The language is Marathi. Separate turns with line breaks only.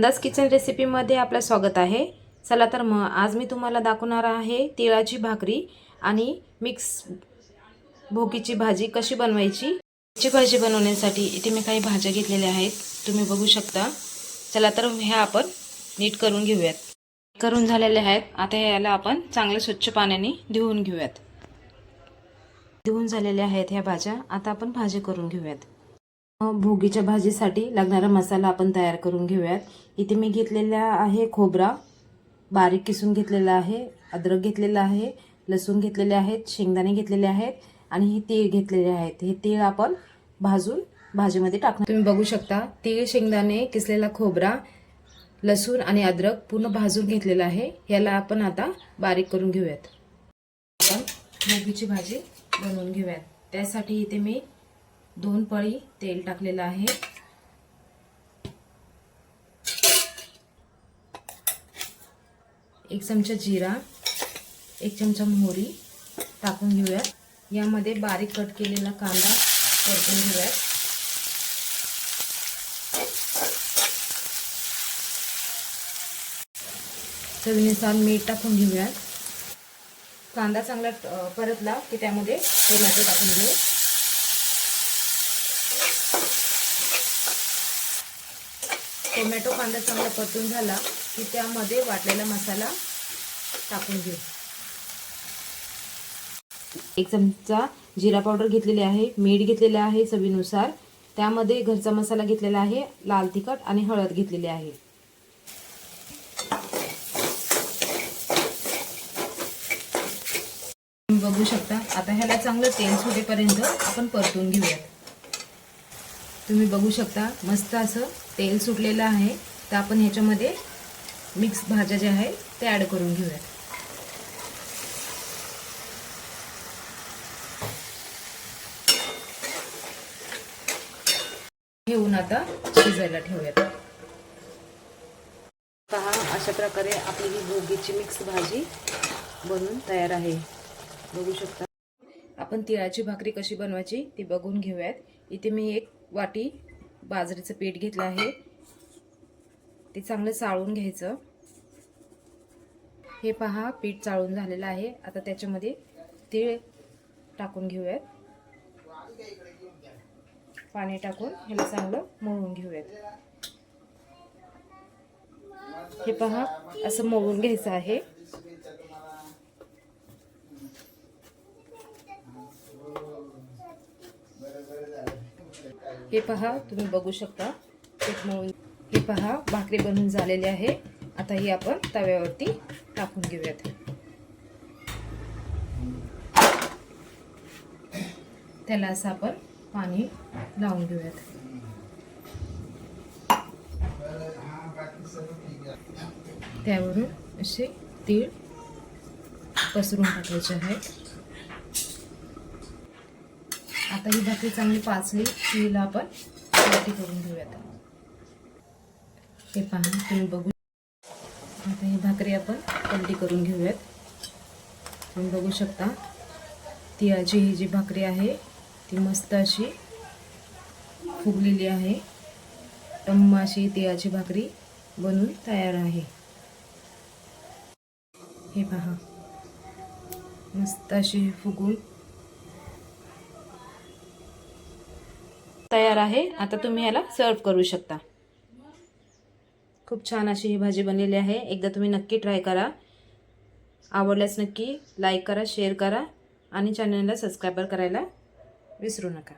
अंदाज किचन रेसिपीमध्ये आपलं स्वागत आहे. चला तर मग आज मी तुम्हाला दाखवणार आहे तिळाची भाकरी आणि मिक्स भोकीची भाजी कशी बनवायची ची भाजी बनवण्यासाठी इथे मी काही भाज्या घेतलेल्या आहेत. तुम्ही बघू शकता. चला तर ह्या आपण नीट करून घेऊयात. करून झालेल्या आहेत. आता ह्याला आपण चांगलं स्वच्छ पाण्याने धुवून घेऊयात. धुवून झालेल्या आहेत ह्या भाज्या. आता आपण भाजी करून घेऊयात. भोगीच्या भाजीसाठी लागणारा मसाला आपण तयार करून घेऊयात. इथे मी घेतलेला आहे खोबरा. बारीक किसून घेतलेला आहे अद्रक घेतलेला आहे लसूण घेतलेले आहेत शेंगदाणे घेतलेले आहेत आणि हे तीळ घेतलेले आहेत. हे तीळ आपण भाजून भाजीमध्ये टाकणार. तुम्ही बघू शकता तीळ शेंगदाणे किसलेला खोबरा लसूण आणि अद्रक पूर्ण भाजून घेतलेला आहे. याला आपण आता बारीक करून घेऊयात. आपण भोगीची भाजी बनवून घेऊयात. त्यासाठी इथे मी दोन पळी तेल टाकलेलं आहे. एक चमचा जिरा एक चमचा मोहरी टाकून घेऊयात. यामध्ये बारीक कट केलेला कांदा परतून घेऊयात. चवीनुसार मीठ टाकून घेऊयात. कांदा चांगला परतला की त्यामध्ये टोमॅटो टाकून घेऊ टोमॅटो कांदा चांगला परतून झाला की त्यामध्ये वाटलेला मसाला टाकून घेऊ. एक चमचा जिरा पावडर घेतलेली आहे मीठ घेतलेले आहे चवीनुसार. त्यामध्ये घरचा मसाला घेतलेला आहे लाल तिखट आणि हळद घेतलेली आहे. तुम्ही बघू शकता आता ह्याला चांगलं तेल सुटेपर्यंत आपण परतून घेऊयात. तुम्ही बघू शकता मस्त असं तेल सुटलेलं आहे. तर आपण ह्याच्यामध्ये मिक्स भाज्या ज्या आहेत त्या ॲड करून घेऊयात. घेऊन आता शिजायला ठेवूयात. पहा अशा प्रकारे आपली ही भोगीची मिक्स भाजी बनवून तयार आहे. बघू शकता. आपण तिळाची भाकरी कशी बनवायची ती बघून घेऊयात. इथे मी एक वाटी बाजरीचं पीठ घेतलं आहे. ते चांगलं चाळून घ्यायचं. हे पहा पीठ चाळून झालेलं आहे. आता त्याच्यामध्ये तीळ टाकून घेऊयात. पाणी टाकून ह्याला चांगलं मळून घेऊयात. हे पहा असं मळून घ्यायचं आहे. हे पहा तुम्ही बघू शकता. पीठ मळून हे पहा भाकरी बनवून झालेली आहे. आता ही आपण तव्यावरती टाकून घेऊयात. त्याला असं आपण पाणी लावून घेऊयात. त्यावरून असे तीळ पसरून टाकायचे आहेत. आता ही भाकरी चांगली पाचली तिला आपण पलटी करून घेऊयात. हे पहा तुम्ही बघू आता ही भाकरी आपण पलटी करून घेऊयात. तुम्ही बघू शकता तिळाची ही जी भाकरी आहे ती मस्त अशी फुगलेली आहे. टम्म अशी तिळाची भाकरी बनून तयार आहे. हे पहा मस्त अशी फुगून तयार आहे. आता तुम्ही याला सर्व करू शकता. खूप छान अशी ही भाजी बनलेली आहे. एकदा तुम्ही नक्की ट्राय करा. आवडल्यास नक्की लाईक करा शेअर करा आणि चॅनलला सबस्क्राईबर करायला विसरू नका.